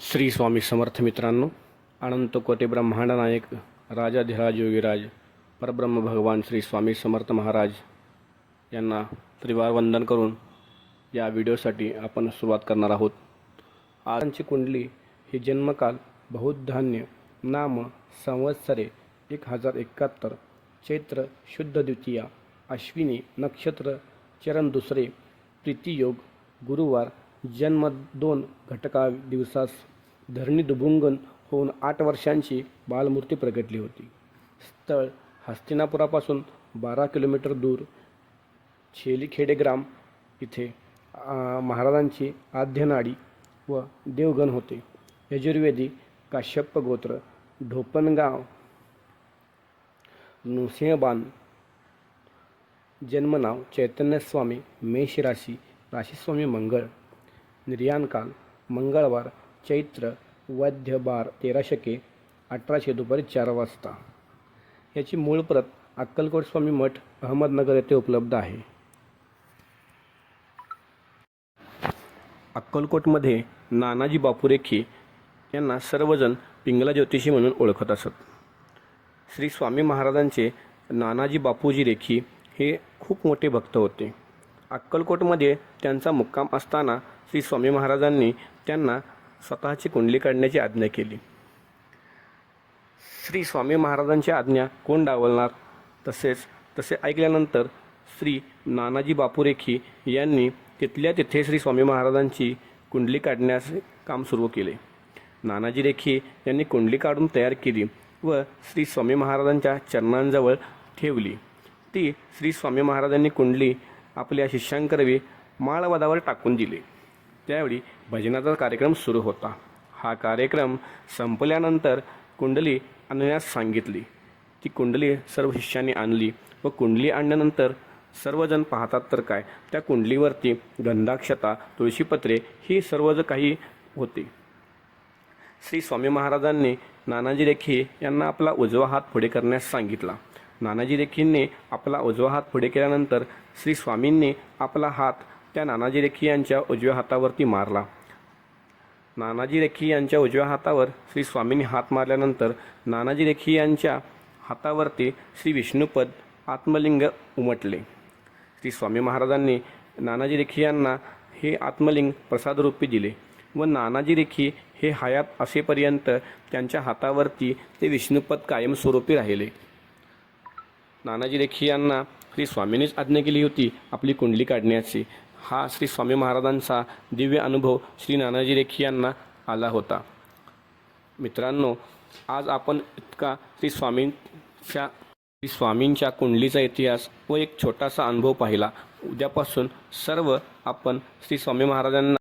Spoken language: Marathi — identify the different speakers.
Speaker 1: श्री स्वामी समर्थ मित्रांनो अनंत कोटे ब्रह्मांड नायक राजाधिराज योगीराज परब्रह्म भगवान श्री स्वामी समर्थ महाराज यांना त्रिवार वंदन करून या व्हिडिओसाठी आपण सुरुवात करणार आहोत. आजची कुंडली ही जन्मकाल बहुधान्य नाम संवत्सरे एक हजार एकाहत्तर चैत्र शुद्ध द्वितीया अश्विनी नक्षत्र चरण दुसरे प्रीतियोग गुरुवार जन्म दोन घटका दिवसास धरणी दुभुंगन होऊन आठ वर्षांची बालमूर्ती प्रगटली होती. स्थळ हस्तिनापुरापासून बारा किलोमीटर दूर. छेलीखेडे ग्राम इथे महाराजांची आद्यनाडी व देवगण होते. यजुर्वेदी काश्यप गोत्र ढोपणगाव नृसिंहबान जन्मनाव चैतन्यस्वामी मेष राशी राशीस्वामी मंगळ निर्याणकाल मंगळवार चैत्र वैद्य बार तेरा शके अठराशे दुपारी चार वाजता. याची मूळ प्रत अक्कलकोट स्वामी मठ अहमदनगर येथे उपलब्ध आहे. अक्कलकोटमध्ये नानाजी बापुरेखी यांना सर्वजण पिंगला ज्योतिषी म्हणून ओळखत असत. श्री स्वामी महाराजांचे नानाजी बापूजी रेखी हे खूप मोठे भक्त होते. अक्कलकोटमध्ये त्यांचा मुक्काम असताना श्री स्वामी महाराजांनी त्यांना स्वतःची कुंडली काढण्याची आज्ञा केली. श्री स्वामी महाराजांची आज्ञा कोण डावलणार? तसेच तसे ऐकल्यानंतर श्री नानाजी बापुरेखी यांनी तिथल्या तिथे श्री स्वामी महाराजांची कुंडली काढण्यास काम सुरू केले. नानाजी रेखी यांनी कुंडली काढून तयार केली व श्री स्वामी महाराजांच्या चरणांजवळ ठेवली. ती श्री स्वामी महाराजांनी कुंडली आपल्या शिष्यांकरवी माळवदावर टाकून दिली. त्यावेळी भजनाचा कार्यक्रम सुरू होता. हा कार्यक्रम संपल्यानंतर कुंडली आणण्यास सांगितली ती कुंडली सर्व शिष्यांनी आणली व कुंडली आणल्यानंतर सर्वजण पाहतात तर काय? त्या कुंडलीवरती गंधाक्षता तुळशीपत्रे ही सर्व जे काही होती. श्री स्वामी महाराजांनी नानाजी रेखी यांना आपला उजवा हात पुढे करण्यास सांगितला. नानाजी रेखींनी आपला उजवा हात पुढे केल्यानंतर श्री स्वामींनी आपला हात त्या नानाजी रेखी यांच्या उजव्या हातावरती मारला. नानाजी रेखी यांच्या उजव्या हातावर श्री स्वामींनी हात मारल्यानंतर नानाजी रेखी यांच्या हातावरती श्री विष्णुपद आत्मलिंग उमटले. श्री स्वामी महाराजांनी नानाजी रेखी यांना हे आत्मलिंग प्रसादरूपी दिले व नानाजी रेखी हे हयात असेपर्यंत त्यांच्या हातावरती ते विष्णुपद कायमस्वरूपी राहिले. नानाजी रेखी यांना श्री स्वामींनीच आज्ञा केली होती आपली कुंडली काढण्याची. हा श्री स्वामी महाराजांचा दिव्य अनुभव श्री नानाजी रेखी यांना आला होता. मित्रांनो आज आपण इतका श्री स्वामींच्या श्री स्वामींच्या कुंडलीचा इतिहास व एक छोटासा अनुभव पाहिला. उद्यापासून सर्व आपण श्री स्वामी महाराजांना